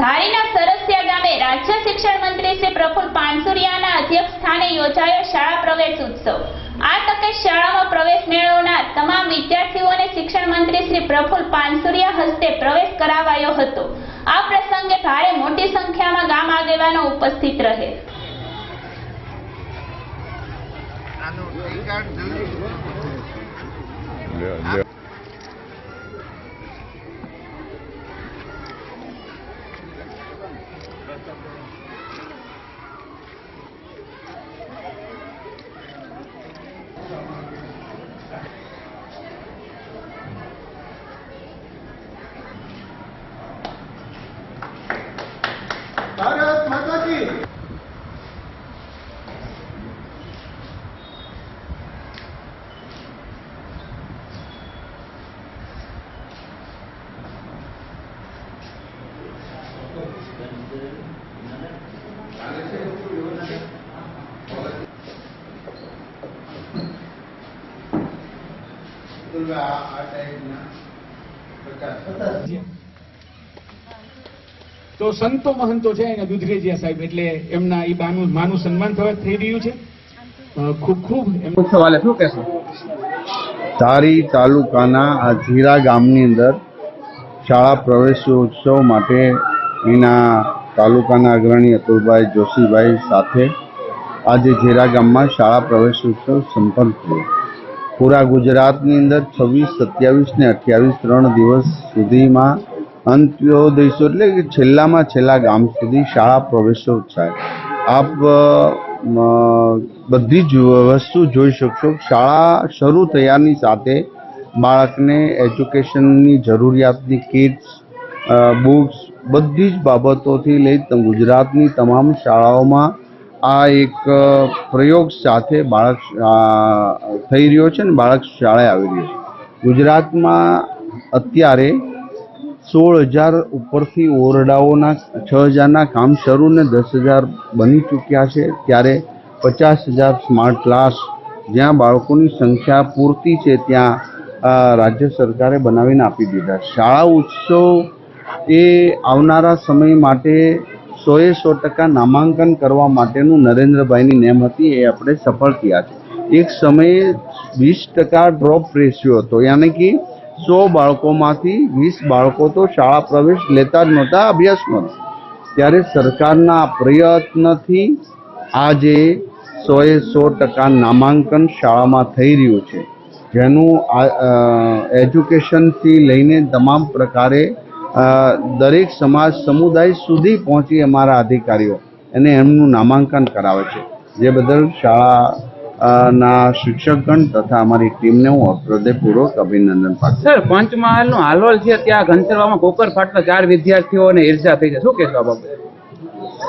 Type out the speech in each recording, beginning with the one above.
ધારીના સરસિયા ગામે રાજ્ય શિક્ષણ મંત્રી શ્રી પ્રફુલ પાનસુરિયાના અધ્યક્ષ સ્થાને યોજાયો શાળા પ્રવેશ ઉત્સવ. આ તકે શાળામાં પ્રવેશ મેળવનાર તમામ વિદ્યાર્થીઓને શિક્ષણ મંત્રી શ્રી પ્રફુલ પાનસુરિયા હસ્તે પ્રવેશ કરાવાયો હતો. આ પ્રસંગે ભારે મોટી સંખ્યામાં ગામ આગેવાનો ઉપસ્થિત રહે. આનું કાર્ડ ભારત માતા કી આ આ ટાઈપના પચાસ તો સંતો મહંતો છે એને દુધરેજીયા સાહેબ એટલે એમના એ બાનું માનું સન્માન થવા થઈ રહ્યું છે. ખૂબ ખૂબ એમનો સવાલ શું કહેશો. તારી તાલુકાના આ જીરા ગામની અંદર શાળા પ્રવેશોત્સવ માટે એના તાલુકાના અગ્રણી અતુલભાઈ જોશીભાઈ સાથે આજે ઝેરા ગામમાં શાળા પ્રવેશોત્સવ સંપન્ન થયો. પૂરા ગુજરાતની અંદર છવ્વીસ સત્યાવીસ ને અઠ્યાવીસ ત્રણ દિવસ સુધીમાં અંત્યોદયસો એટલે કે છેલ્લામાં છેલ્લા ગામ સુધી શાળા પ્રવેશોત્સવ આપ બધી જ વસ્તુ જોઈ શકશો. શાળા શરૂ થયાની સાથે બાળકને એજ્યુકેશનની જરૂરિયાતની કિટ્સ બુક્સ, બધી જ બાબતોથી લઈ ગુજરાતની તમામ શાળાઓમાં આ એક પ્રયોગ સાથે બાળક થઈ રહ્યો છે ને બાળક શાળાએ આવી રહ્યો છે. ગુજરાતમાં અત્યારે સોળ હજાર ઉપરથી ઓરડાઓના છ હજારના કામ શરૂ ને દસ હજાર બની ચૂક્યા છે, ત્યારે પચાસ હજાર સ્માર્ટ ક્લાસ જ્યાં બાળકોની સંખ્યા પૂરતી છે, ત્યાં રાજ્ય સરકારે બનાવીને આપી દીધા. શાળા ઉત્સવ એ આવનારા સમય માટે સોએ સો ટકા નામાંકન કરવા માટેનું નરેન્દ્રભાઈની નેમ હતી, એ આપણે સફળ થયા છે. એક સમયે વીસ ટકા ડ્રોપ રેશિયો હતો, યાની કે સો બાળકોમાંથી વીસ બાળકો તો શાળા પ્રવેશ લેતા જ નહોતા, અભ્યાસ નહોતા. ત્યારે સરકારના પ્રયત્નથી આજે સોએ સો ટકા નામાંકન શાળામાં થઈ રહ્યું છે. જેનું એજ્યુકેશનથી લઈને તમામ પ્રકારે દરેક સમાજ સમુદાય સુધી પહોંચી અમારા અધિકારીઓ અને એમનું નામાંકન કરાવે છે. જે બદલ શાળા ના શિક્ષકગણ તથા અમારી ટીમને હું હૃદયપૂર્વક અભિનંદન પાઠવું સર પંચમહાલ હાલોલ છે ત્યાં ઘનસરમાં કોકર ફાટતા ચાર વિદ્યાર્થીઓને ઈર્જા થઈ છે. શું કહેશો આ બાબતે?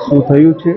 શું થયું છે?